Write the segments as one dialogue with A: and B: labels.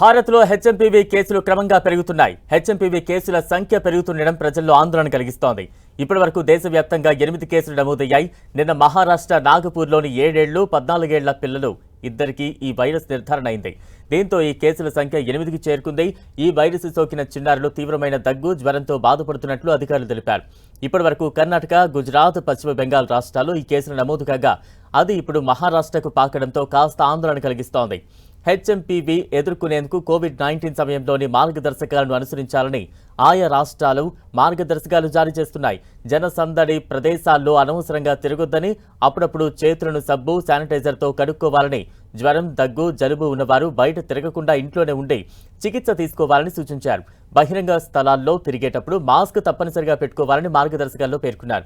A: భారత్లో హెచ్ఎంపీవీ కేసులు క్రమంగా పెరుగుతున్నాయి. హెచ్ఎంపీవీ కేసుల సంఖ్య పెరుగుతుండడం ప్రజల్లో ఆందోళన కలిగిస్తోంది. ఇప్పటి వరకు దేశవ్యాప్తంగా ఎనిమిది కేసులు నమోదయ్యాయి. నిన్న మహారాష్ట్ర నాగపూర్లోని ఏడేళ్ళు పద్నాలుగేళ్ళ పిల్లలు ఇద్దరికి ఈ వైరస్ నిర్ధారణ అయింది. దీంతో ఈ కేసుల సంఖ్య ఎనిమిదికి చేరుకుంది. ఈ వైరస్ సోకిన చిన్నారులు తీవ్రమైన దగ్గు జ్వరంతో బాధపడుతున్నట్లు అధికారులు తెలిపారు. ఇప్పటి వరకు కర్ణాటక గుజరాత్ పశ్చిమ బెంగాల్ రాష్ట్రాల్లో ఈ కేసులు నమోదు కాగా అది ఇప్పుడు మహారాష్ట్రకు పాకడంతో కాస్త ఆందోళన కలిగిస్తోంది. హెచ్ఎంపీవి ఎదుర్కొనేందుకు కోవిడ్ నైన్టీన్ సమయంలోని మార్గదర్శకాలను అనుసరించాలని ఆయా రాష్ట్రాలు మార్గదర్శకాలు జారీ చేస్తున్నాయి. జనసందడి ప్రదేశాల్లో అనవసరంగా తిరగొద్దని అప్పుడప్పుడు చేతులను సబ్బు శానిటైజర్తో కడుక్కోవాలని జ్వరం దగ్గు జలుబు ఉన్నవారు బయట తిరగకుండా ఇంట్లోనే ఉండి చికిత్స తీసుకోవాలని సూచించారు. బహిరంగ స్థలాల్లో తిరిగేటప్పుడు మాస్క్ తప్పనిసరిగా పెట్టుకోవాలని మార్గదర్శకాల్లో పేర్కొన్నారు.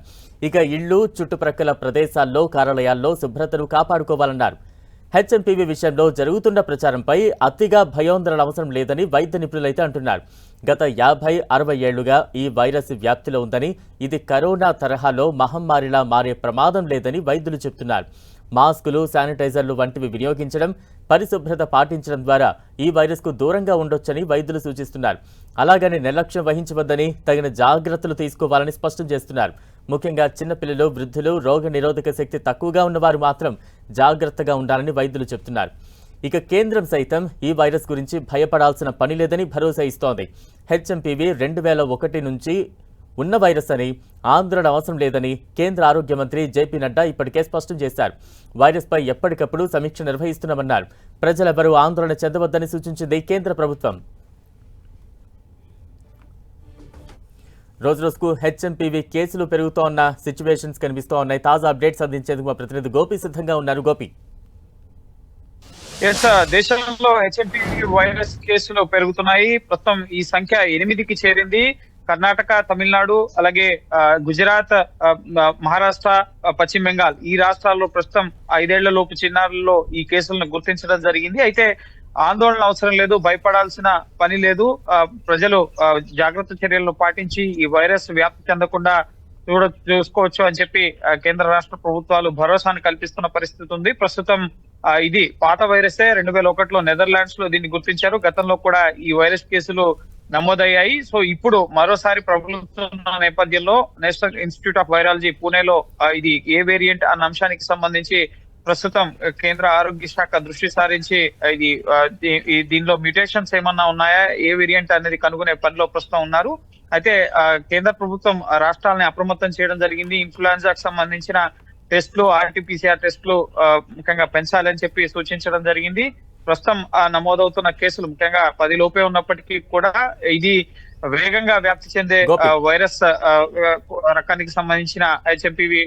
A: ఇక ఇళ్ళు చుట్టుప్రక్కల ప్రదేశాల్లో కార్యాలయాల్లో శుభ్రతను కాపాడుకోవాలన్నారు. హెచ్ఎంపీవీ విషయంలో జరుగుతున్న ప్రచారంపై అతిగా భయోందరణ అవసరం లేదని వైద్య నిపుణులైతే అంటున్నారు. గత యాభై అరవై ఏళ్ళుగా ఈ వైరస్ వ్యాప్తిలో ఉందని ఇది కరోనా తరహాలో మహమ్మారిలా మారే ప్రమాదం లేదని వైద్యులు చెబుతున్నారు మాస్కులు శానిటైజర్లు వంటివి వినియోగించడం పరిశుభ్రత పాటించడం ద్వారా ఈ వైరస్కు దూరంగా ఉండొచ్చని వైద్యులు సూచిస్తున్నారు. అలాగని నిర్లక్ష్యం వహించవద్దని తగిన జాగ్రత్తలు తీసుకోవాలని స్పష్టం చేస్తున్నారు. ముఖ్యంగా చిన్నపిల్లలు వృద్ధులు రోగ నిరోధక శక్తి తక్కువగా ఉన్నవారు మాత్రం జాగ్రత్తగా ఉండాలని వైద్యులు చెబుతున్నారు ఇక కేంద్రం సైతం ఈ వైరస్ గురించి భయపడాల్సిన పని లేదని భరోసా ఇస్తోంది. హెచ్ఎంపీవీ రెండు వేల ఒకటి నుంచి ఉన్న వైరస్ అని ఆందోళన అవసరం లేదని కేంద్ర ఆరోగ్య మంత్రి జేపీ నడ్డా ఇప్పటికే స్పష్టం చేశారు. వైరస్పై ఎప్పటికప్పుడు సమీక్ష నిర్వహిస్తున్నామన్నారు. ప్రజలెవరూ ఆందోళన చెందవద్దని సూచించింది కేంద్ర ప్రభుత్వం. రోజు రోజుకు హెచ్ఎంపీవీ కేసులు పెరుగుతోన్న సిచ్యువేషన్స్ కనిపిస్తూ ఉన్నాయి తాజా అప్డేట్స్ అందించేందుకు మా ప్రతినిధి గోపి సిద్ధంగా ఉన్నారు. గోపి.
B: ఎస్ దేశంలో హెచ్ఎంపీవీ వైరస్ కేసులు పెరుగుతున్నాయి. ప్రస్తుతం ఈ సంఖ్య ఎనిమిదికి చేరింది. కర్ణాటక తమిళనాడు అలాగే గుజరాత్ మహారాష్ట్ర పశ్చిమ బెంగాల్ ఈ రాష్ట్రాల్లో ప్రస్తుతం ఐదేళ్ళ లోపు చిన్నారుల్లో ఈ కేసులను గుర్తించడం జరిగింది. అయితే ఆందోళన అవసరం లేదు భయపడాల్సిన పని లేదు. ప్రజలు జాగ్రత్త చర్యలను పాటించి ఈ వైరస్ వ్యాప్తి చెందకుండా చూడ చూసుకోవచ్చు అని చెప్పి కేంద్ర రాష్ట్ర ప్రభుత్వాలు భరోసాను కల్పిస్తున్న పరిస్థితి ఉంది. ప్రస్తుతం ఇది పాత వైరసే. రెండు వేల ఒకటిలో నెదర్లాండ్స్లో దీన్ని గుర్తించారు. గతంలో కూడా ఈ వైరస్ కేసులు నమోదయ్యాయి. సో ఇప్పుడు మరోసారి ప్రబలుతున్న నేపథ్యంలో నేషనల్ ఇన్స్టిట్యూట్ ఆఫ్ వైరాలజీ పూణేలో ఇది ఏ వేరియంట్ అన్న అంశానికి సంబంధించి ప్రస్తుతం కేంద్ర ఆరోగ్య శాఖ దృష్టి సారించి ఇది దీనిలో మ్యూటేషన్స్ ఏమన్నా ఉన్నాయా? ఏ వేరియంట్ అనేది కనుగొనే పనిలో ప్రస్తుతం ఉన్నారు. అయితే కేంద్ర ప్రభుత్వం ఆ, రాష్ట్రాలని అప్రమత్తం చేయడం జరిగింది. ఇన్ఫ్లుయెన్జాకు సంబంధించిన టెస్ట్లు ఆర్టీపీసీఆర్ టెస్ట్లు ముఖ్యంగా పెంచాలని చెప్పి సూచించడం జరిగింది. ప్రస్తుతం ఆ, నమోదవుతున్న కేసులు ముఖ్యంగా పది లోపే ఉన్నప్పటికీ కూడా ఇది వేగంగా వ్యాప్తి చెందే వైరస్ రకానికి సంబంధించిన హెచ్ఎంపివి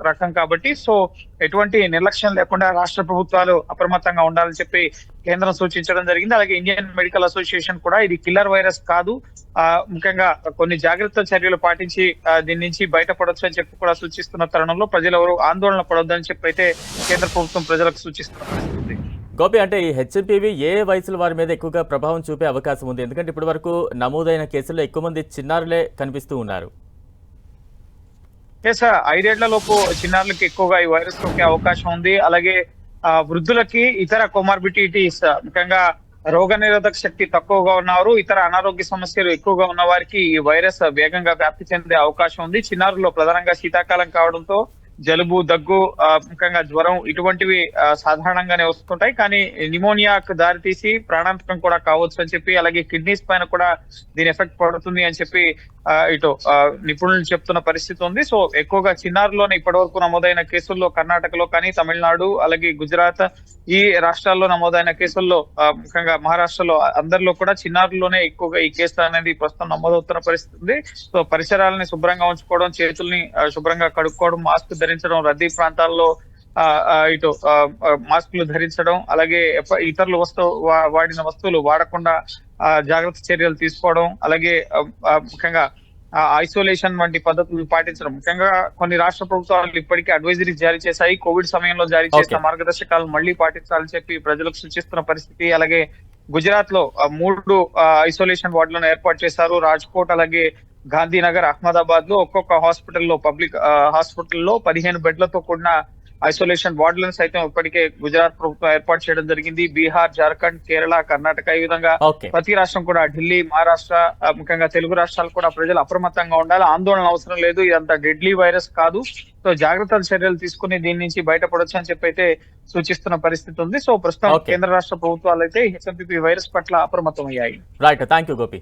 B: రకం కాబట్టి సో ఎటువంటి నిర్లక్ష్యం లేకుండా రాష్ట్ర ప్రభుత్వాలు అప్రమత్తంగా ఉండాలని చెప్పి కేంద్రం సూచించడం జరిగింది. అలాగే ఇండియన్ మెడికల్ అసోసియేషన్ కూడా ఇది కిల్లర్ వైరస్ కాదు. ఆ, ముఖ్యంగా కొన్ని జాగ్రత్త చర్యలు పాటించి దీని నుంచి బయటపడొచ్చు అని చెప్పి కూడా సూచిస్తున్న తరుణంలో ప్రజలు ఎవరు ఆందోళన పడొద్దని చెప్పి అయితే కేంద్ర ప్రభుత్వం ప్రజలకు సూచిస్తున్న పరిస్థితి ఉంది.
A: గోపి అంటే ఈ హెచ్ఎంపీవి ఏ వయసుల వారి మీద ఎక్కువగా ప్రభావం చూపే అవకాశం ఉంది? ఎందుకంటే ఇప్పటి వరకు నమోదైన కేసుల్లో ఎక్కువ మంది చిన్నారులే కనిపిస్తూ ఉన్నారు.
B: ఎస్ ఐదేళ్ళ లోపు చిన్నారులకి ఎక్కువగా ఈ వైరస్ సోకే అవకాశం ఉంది. అలాగే ఆ, వృద్ధులకి ఇతర కొమార్బిడిటీస్ ముఖ్యంగా రోగ నిరోధక శక్తి తక్కువగా ఉన్నవారు ఇతర అనారోగ్య సమస్యలు ఎక్కువగా ఉన్న వారికి ఈ వైరస్ వేగంగా వ్యాప్తి చెందే అవకాశం ఉంది. చిన్నారుల్లో ప్రధానంగా శీతాకాలం కావడంతో జలుబు దగ్గు ముఖ్యంగా జ్వరం ఇటువంటివి సాధారణంగానే వస్తుంటాయి. కానీ నిమోనియాకు దారితీసి ప్రాణాంతకం కూడా కావచ్చు అని చెప్పి అలాగే కిడ్నీస్ పైన కూడా దీని ఎఫెక్ట్ పడుతుంది అని చెప్పి ఇటు ఆ, నిపుణులు చెప్తున్న పరిస్థితి ఉంది. సో ఎక్కువగా చిన్నారులోనే ఇప్పటివరకు నమోదైన కేసుల్లో కర్ణాటకలో కానీ తమిళనాడు అలాగే గుజరాత్ ఈ రాష్ట్రాల్లో నమోదైన కేసుల్లో ఆ, ముఖ్యంగా మహారాష్ట్రలో అందరిలో కూడా చిన్నారుల్లోనే ఎక్కువగా ఈ కేసులు అనేది ప్రస్తుతం నమోదవుతున్న పరిస్థితి ఉంది. సో పరిసరాలని శుభ్రంగా ఉంచుకోవడం చేతుల్ని శుభ్రంగా కడుక్కోవడం మాస్క్ ధరించడం రద్దీ ప్రాంతాల్లో ఇటు మాస్కులు ధరించడం అలాగే ఇతరులు వస్తువు వాడిన వస్తువులు వాడకుండా జాగ్రత్త చర్యలు తీసుకోవడం అలాగే ముఖ్యంగా ఐసోలేషన్ వంటి పద్ధతులు పాటించడం. ముఖ్యంగా కొన్ని రాష్ట్ర ప్రభుత్వాలు ఇప్పటికే అడ్వైజరీ జారీ చేశాయి. కోవిడ్ సమయంలో జారీ చేసిన. మార్గదర్శకాలను మళ్ళీ పాటించాలని చెప్పి ప్రజలకు సూచిస్తున్న పరిస్థితి. అలాగే గుజరాత్లో మూడు ఐసోలేషన్ వార్డులను ఏర్పాటు చేశారు. రాజ్కోట్ అలాగే గాంధీనగర్ అహ్మదాబాద్లో ఒక్కొక్క హాస్పిటల్లో పబ్లిక్ హాస్పిటల్లో పదిహేను బెడ్లతో కూడిన ఐసోలేషన్ వార్డులను సైతం ఇప్పటికే గుజరాత్ ప్రభుత్వం ఏర్పాటు చేయడం జరిగింది. బీహార్ జార్ఖండ్ కేరళ కర్ణాటక ఈ విధంగా ప్రతి రాష్ట్రం కూడా ఢిల్లీ మహారాష్ట్ర ముఖ్యంగా తెలుగు రాష్ట్రాలు కూడా ప్రజలు అప్రమత్తంగా ఉండాలి. ఆందోళన అవసరం లేదు. ఇదంతా డెడ్లీ వైరస్ కాదు. సో జాగ్రత్తల చర్యలు తీసుకుని దీని నుంచి బయటపడొచ్చు అని చెప్పి అయితే సూచిస్తున్న పరిస్థితి ఉంది. సో ప్రస్తుతం. కేంద్ర రాష్ట్ర ప్రభుత్వాలు అయితే హెచ్ఎంపీ వైరస్ పట్ల అప్రమత్తం అయ్యాయి
A: రైట్ థ్యాంక్ యూ గోపి